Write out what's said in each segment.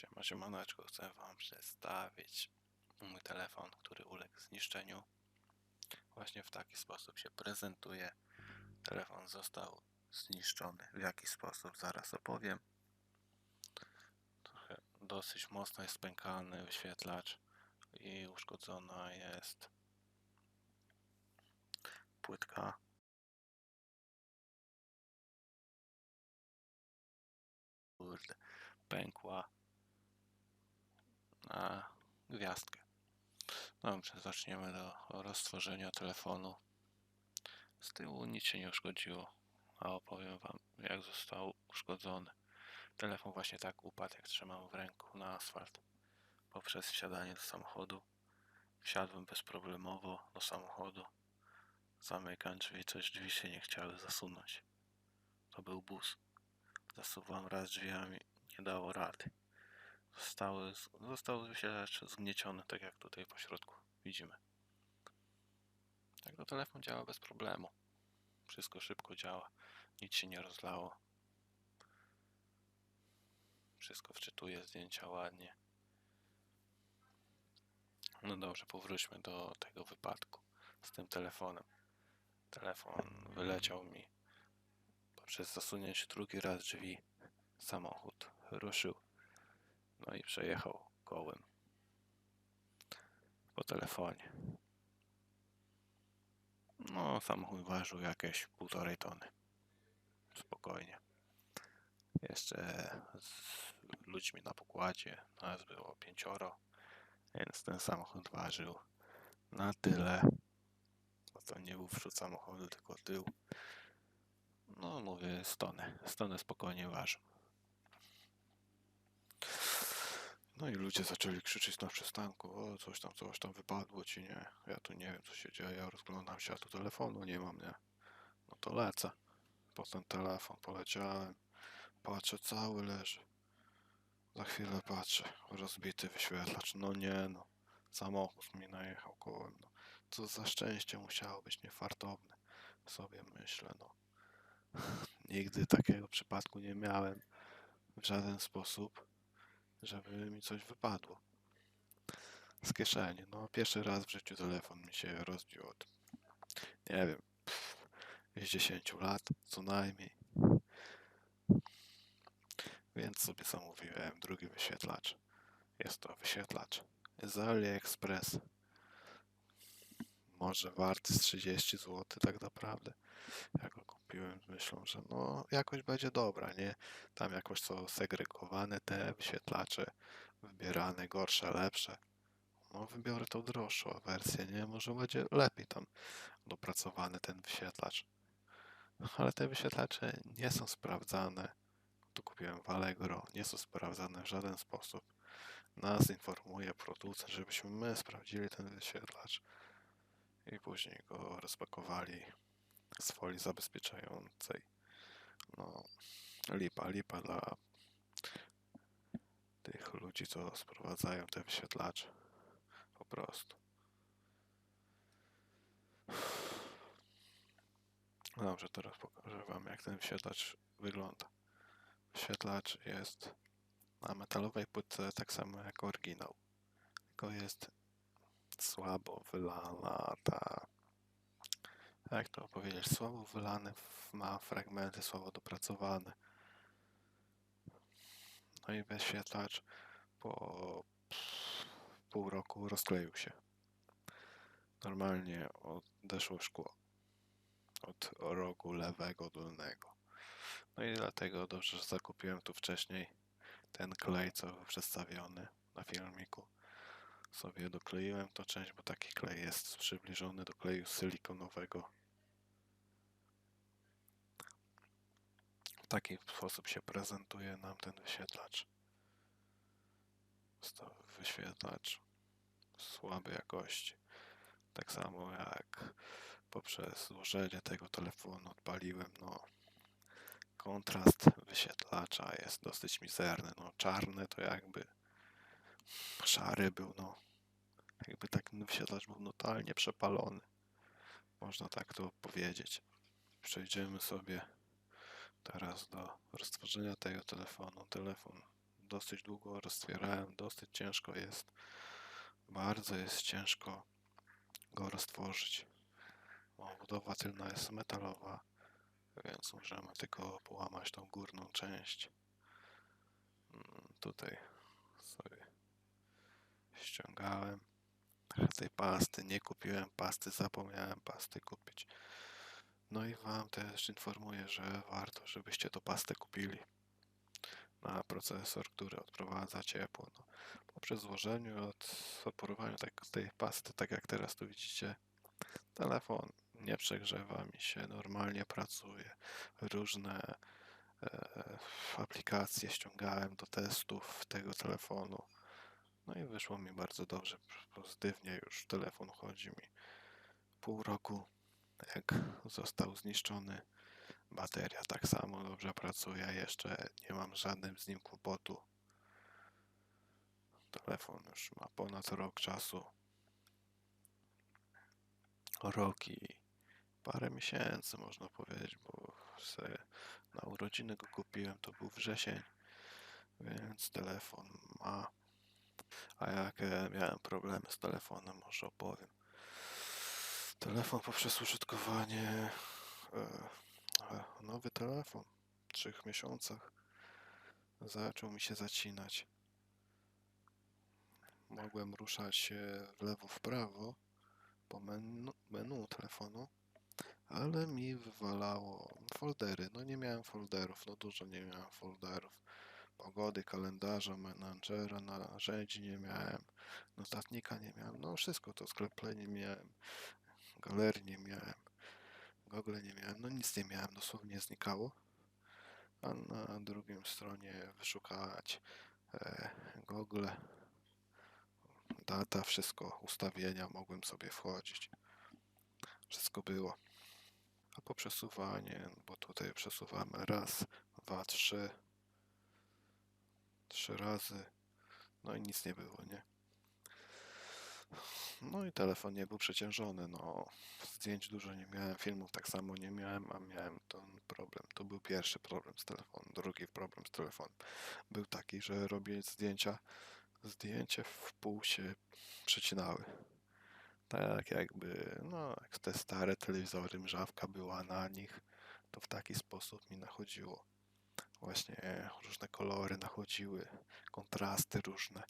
Siema, siemaneczko, chcę wam przedstawić mój telefon, który uległ zniszczeniu. Właśnie w taki sposób się prezentuje. Telefon został zniszczony. W jaki sposób? Zaraz opowiem. Trochę dosyć mocno jest spękany wyświetlacz i uszkodzona jest płytka. Kurde, pękła na gwiazdkę. Dobrze, zaczniemy do roztworzenia telefonu. Z tyłu nic się nie uszkodziło, a opowiem Wam, jak został uszkodzony. Telefon właśnie tak upadł, jak trzymam w ręku na asfalt. Poprzez wsiadanie do samochodu. Wsiadłem bezproblemowo do samochodu. Zamykam drzwi, coś drzwi się nie chciały zasunąć. To był bus. Zasuwam raz drzwiami, nie dało rady. Zostały, został wyświetlacz zgnieciony, tak jak tutaj po środku widzimy. Tak to telefon działa bez problemu. Wszystko szybko działa, nic się nie rozlało. Wszystko wczytuje zdjęcia ładnie. No dobrze, powróćmy do tego wypadku z tym telefonem. Telefon wyleciał mi poprzez zasunięcie drugi raz drzwi. Samochód ruszył. No i przejechał kołem po telefonie. No, samochód ważył jakieś półtorej tony. Spokojnie. Jeszcze z ludźmi na pokładzie nas było pięcioro, więc ten samochód ważył na tyle. Bo to nie był przód samochodu, tylko tył. No, mówię, stony. Stony spokojnie ważył. No i ludzie zaczęli krzyczeć na przystanku, o coś tam, coś tam wypadło ci, nie? Ja tu nie wiem co się dzieje, ja rozglądam się, a tu telefonu nie mam, nie? No to lecę. Po ten telefon poleciałem, patrzę, cały leży. Za chwilę patrzę, rozbity wyświetlacz, no nie no. Samochód mi najechał kołem, no. Co za szczęście musiało być niefartowne. Sobie myślę, no. Nigdy takiego przypadku nie miałem w żaden sposób żeby mi coś wypadło z kieszeni. No, pierwszy raz w życiu telefon mi się rozbił od, nie wiem, pff, z 10 lat co najmniej. Więc sobie zamówiłem drugi wyświetlacz. Jest to wyświetlacz z AliExpress. Może warty z 30 zł tak naprawdę. Ja go kupiłem myślą, że no jakoś będzie dobra, nie? Tam jakoś są segregowane te wyświetlacze, wybierane gorsze, lepsze. No wybiorę tą droższą wersję, nie? Może będzie lepiej tam dopracowany ten wyświetlacz. Ale te wyświetlacze nie są sprawdzane. Tu kupiłem w Allegro, nie są sprawdzane w żaden sposób. Nas informuje producent, żebyśmy my sprawdzili ten wyświetlacz i później go rozpakowali z folii zabezpieczającej. No, lipa, lipa dla tych ludzi, co sprowadzają te wyświetlacze. Po prostu. Dobrze, teraz pokażę Wam, jak ten wyświetlacz wygląda. Wyświetlacz jest na metalowej płytce, tak samo jak oryginał. Tylko jest słabo wylana ta jak to powiedzieć, słabo wylany, ma fragmenty słabo dopracowane. No i wyświetlacz po pół roku rozkleił się. Normalnie odeszło szkło od rogu lewego dolnego. No i dlatego dobrze, że zakupiłem tu wcześniej ten klej, co był przedstawiony na filmiku. Sobie dokleiłem to część, bo taki klej jest przybliżony do kleju silikonowego taki sposób się prezentuje nam ten wyświetlacz. Jest to wyświetlacz słabej jakości. Tak samo jak poprzez złożenie tego telefonu odpaliłem, no kontrast wyświetlacza jest dosyć mizerny. No czarny to jakby szary był, no jakby taki wyświetlacz był totalnie przepalony. Można tak to powiedzieć. Przejdziemy sobie teraz do roztworzenia tego telefonu. Telefon dosyć długo roztwierałem, dosyć ciężko jest. Bardzo jest ciężko go roztworzyć. Budowa tylna jest metalowa, więc możemy tylko połamać tą górną część. Mm, Tutaj sobie ściągałem. Tej pasty nie kupiłem, pasty zapomniałem pasty kupić. No i Wam też informuję, że warto, żebyście to pastę kupili na procesor, który odprowadza ciepło. No, poprzez złożeniu i odporowaniu tak, tej pasty, tak jak teraz tu widzicie, telefon nie przegrzewa mi się, normalnie pracuje. Różne e, aplikacje ściągałem do testów tego telefonu. No i wyszło mi bardzo dobrze, pozytywnie już telefon chodzi mi pół roku, jak został zniszczony. Bateria tak samo dobrze pracuje, jeszcze nie mam żadnym z nim kłopotu. Telefon już ma ponad rok czasu. Rok i parę miesięcy można powiedzieć, bo na urodziny go kupiłem, to był wrzesień, więc telefon ma. A jakie miałem problemy z telefonem, może opowiem. Telefon poprzez użytkowanie, e, nowy telefon w trzech miesiącach zaczął mi się zacinać. Mogłem ruszać w lewo, w prawo po menu, menu telefonu, ale mi wywalało foldery. No nie miałem folderów, no dużo nie miałem folderów. Pogody, kalendarza, menadżera, narzędzi nie miałem, notatnika nie miałem, no wszystko to, skleplenie miałem, galerii nie miałem, Google nie miałem, no nic nie miałem, dosłownie znikało. A na drugim stronie wyszukać e, Google, data, wszystko, ustawienia, mogłem sobie wchodzić. Wszystko było. A po przesuwanie, bo tutaj przesuwamy raz, dwa, trzy, trzy razy, no i nic nie było, nie? No i telefon nie był przeciążony, no zdjęć dużo nie miałem, filmów tak samo nie miałem, a miałem ten problem. To był pierwszy problem z telefonem. Drugi problem z telefonem był taki, że robię zdjęcia, zdjęcie w pół się przecinały. Tak jakby, no jak te stare telewizory, mrzawka była na nich, to w taki sposób mi nachodziło. Właśnie różne kolory nachodziły, kontrasty różne.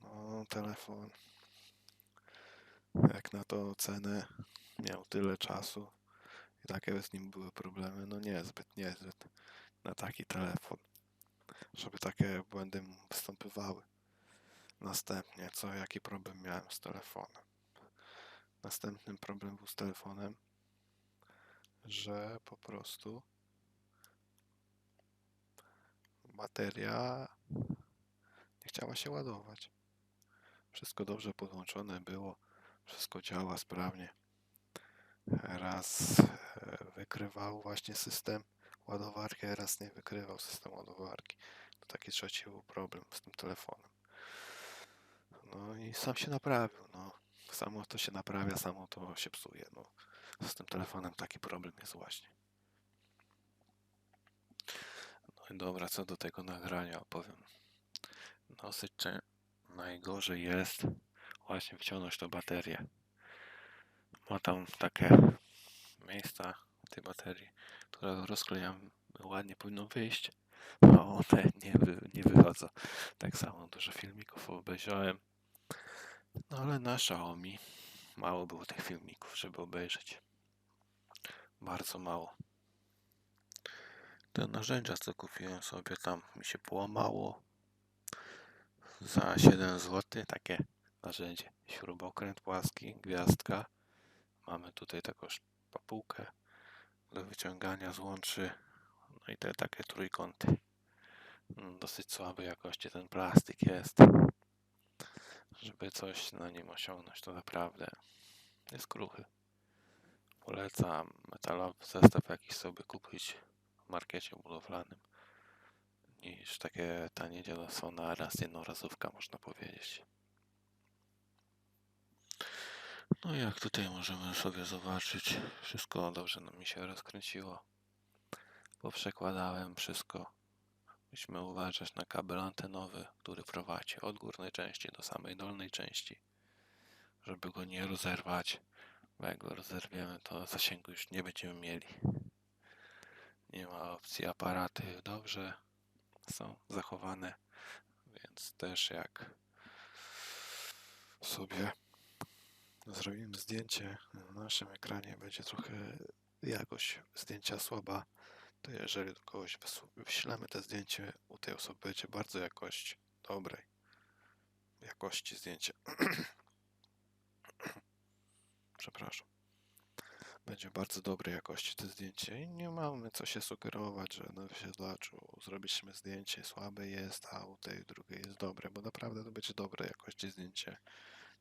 No, telefon jak na to cenę miał tyle czasu i takie z nim były problemy, no niezbyt, niezbyt na taki telefon, żeby takie błędy występowały. Następnie, co, jaki problem miałem z telefonem? Następnym problem był z telefonem, że po prostu bateria nie chciała się ładować. Wszystko dobrze podłączone było, wszystko działa sprawnie. Raz e, wykrywał właśnie system ładowarki, a raz nie wykrywał system ładowarki. To taki trzeci był problem z tym telefonem. No i sam się naprawił. No. Samo to się naprawia, samo to się psuje. No. Z tym telefonem taki problem jest właśnie. No i dobra, co do tego nagrania opowiem. Dosyć najgorzej jest właśnie wciągnąć tą baterię. Ma tam takie miejsca tej baterii, które rozklejam ładnie powinno wyjść, a one nie, wy, nie wychodzą. Tak samo dużo filmików obejrzałem, no ale na Xiaomi mało było tych filmików, żeby obejrzeć. Bardzo mało. Te narzędzia, co kupiłem sobie tam, mi się połamało za 7 zł. Takie narzędzie. Śrubokręt płaski, gwiazdka. Mamy tutaj taką papułkę do wyciągania złączy. No i te takie trójkąty. Mm, Dosyć słabej jakości ten plastik jest. Żeby coś na nim osiągnąć, to naprawdę jest kruchy. Polecam metalowy zestaw jakiś sobie kupić w markecie budowlanym niż takie tanie dziadostwo na raz jednorazówka można powiedzieć. No jak tutaj możemy sobie zobaczyć, wszystko dobrze nam mi się rozkręciło. Poprzekładałem wszystko, Musimy uważać na kabel antenowy, który prowadzi od górnej części do samej dolnej części, żeby go nie rozerwać. Bo jak go rozerwiemy, to zasięgu już nie będziemy mieli. Nie ma opcji, aparaty dobrze są zachowane, więc też jak sobie zrobimy zdjęcie na naszym ekranie, będzie trochę jakość zdjęcia słaba, to jeżeli do kogoś wyślemy te zdjęcie, u tej osoby będzie bardzo jakość dobrej jakości zdjęcie. Przepraszam. Będzie bardzo dobrej jakości to zdjęcie i nie mamy co się sugerować, że na wysiedlaczu zrobiliśmy zdjęcie, słabe jest, a u tej drugiej jest dobre, bo naprawdę to będzie dobrej jakości zdjęcie,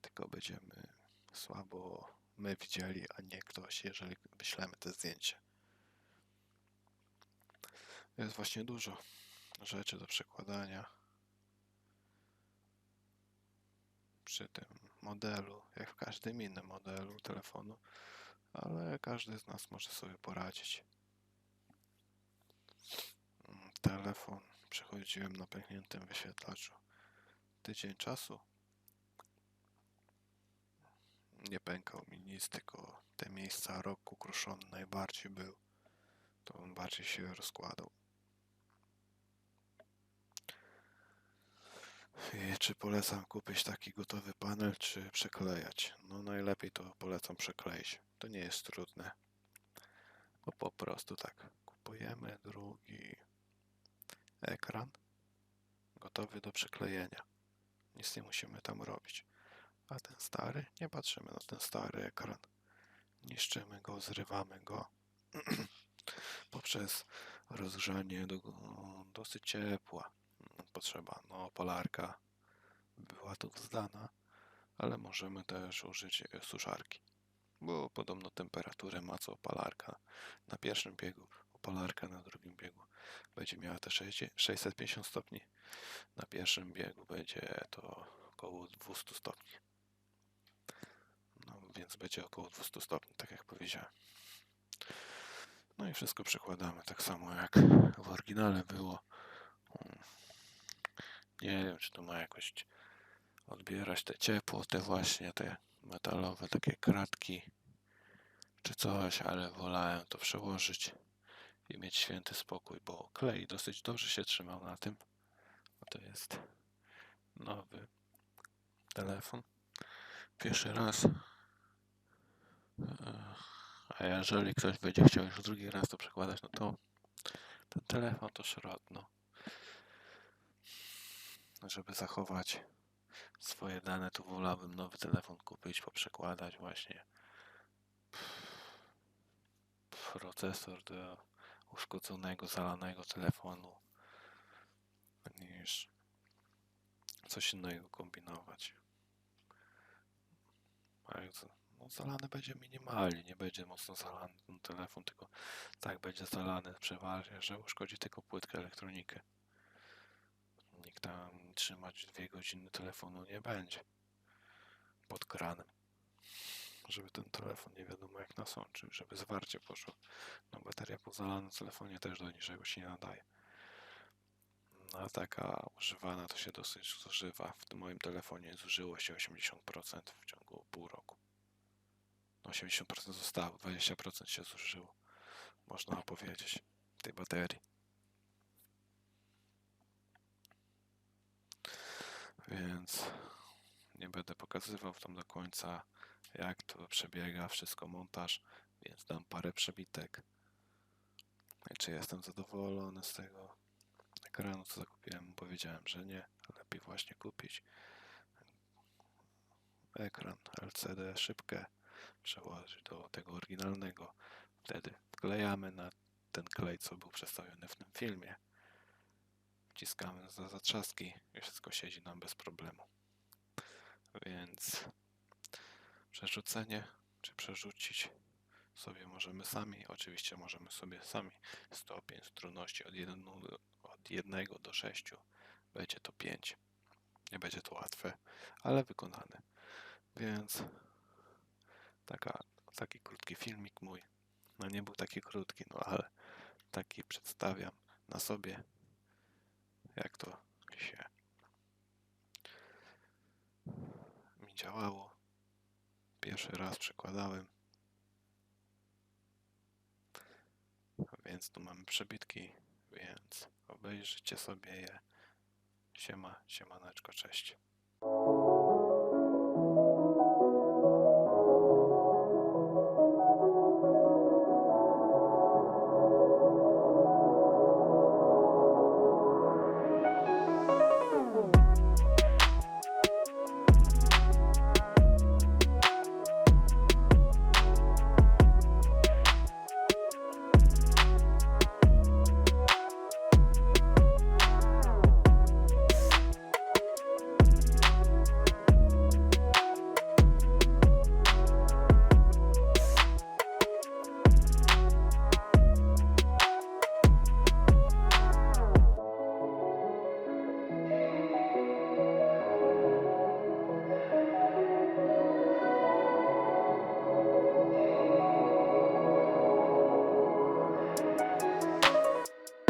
tylko będziemy słabo my widzieli, a nie ktoś, jeżeli wyślemy te zdjęcie. Jest właśnie dużo rzeczy do przekładania przy tym modelu, jak w każdym innym modelu telefonu, ale każdy z nas może sobie poradzić. Mm, Telefon przechodziłem na pękniętym wyświetlaczu tydzień czasu. Nie pękał mi nic, tylko te miejsca rok ukruszony najbardziej był. To on bardziej się rozkładał. I czy polecam kupić taki gotowy panel, czy przeklejać? No najlepiej to polecam przekleić. To nie jest trudne. Bo po prostu tak kupujemy drugi ekran gotowy do przyklejenia. Nic nie musimy tam robić. A ten stary, nie patrzymy na ten stary ekran. Niszczymy go, zrywamy go poprzez rozgrzanie do, dosyć ciepła. Potrzeba, no, polarka była tu zdana, ale możemy też użyć e, suszarki, bo podobno temperaturę ma co opalarka na pierwszym biegu, opalarka na drugim biegu będzie miała te 60 650 stopni, na pierwszym biegu będzie to około 200 stopni. Więc będzie około 200 stopni, tak jak powiedziałem. No i wszystko przekładamy tak samo jak w oryginale było. Mm. Nie wiem, czy to ma jakoś odbierać te ciepło, te właśnie te metalowe takie kratki czy coś, ale wolałem to przełożyć i mieć święty spokój, bo klej dosyć dobrze się trzymał na tym. To jest nowy telefon. Pierwszy raz. A jeżeli ktoś będzie chciał już drugi raz to przekładać, no to ten telefon to szrot, no. Żeby zachować swoje dane, to wolałbym nowy telefon kupić, poprzekładać właśnie procesor do uszkodzonego, zalanego telefonu niż coś innego kombinować. A jak za- no, zalany będzie minimalnie, nie będzie mocno zalany ten telefon, tylko tak będzie zalany przeważnie, że uszkodzi tylko płytkę elektronikę. Nikt tam trzymać dwie godziny telefonu nie będzie pod kranem. Żeby ten telefon nie wiadomo jak nasączył, żeby zwarcie poszło. No bateria po zalanym telefonie też do niczego się nie nadaje. No, a taka używana to się dosyć zużywa. W moim telefonie zużyło się 80% w ciągu pół roku. No 80% zostało, 20% się zużyło. Można powiedzieć tej baterii. Więc nie będę pokazywał tam do końca jak to przebiega wszystko montaż, więc dam parę przebitek. I czy jestem zadowolony z tego ekranu, co zakupiłem? Powiedziałem, że nie. Lepiej właśnie kupić ekran LCD, szybkę, przełożyć do tego oryginalnego. Wtedy wklejamy na ten klej, co był przedstawiony w tym filmie. Wciskamy za zatrzaski i wszystko siedzi nam bez problemu. Więc przerzucenie, czy przerzucić sobie możemy sami. Oczywiście możemy sobie sami stopień trudności od 1 od jednego do 6 będzie to 5. Nie będzie to łatwe, ale wykonane. Więc taka, taki krótki filmik mój. No nie był taki krótki, no ale taki przedstawiam na sobie jak to się mi działało. Pierwszy raz przekładałem. Więc tu mamy przebitki, więc obejrzyjcie sobie je. Siema, siemaneczko, cześć.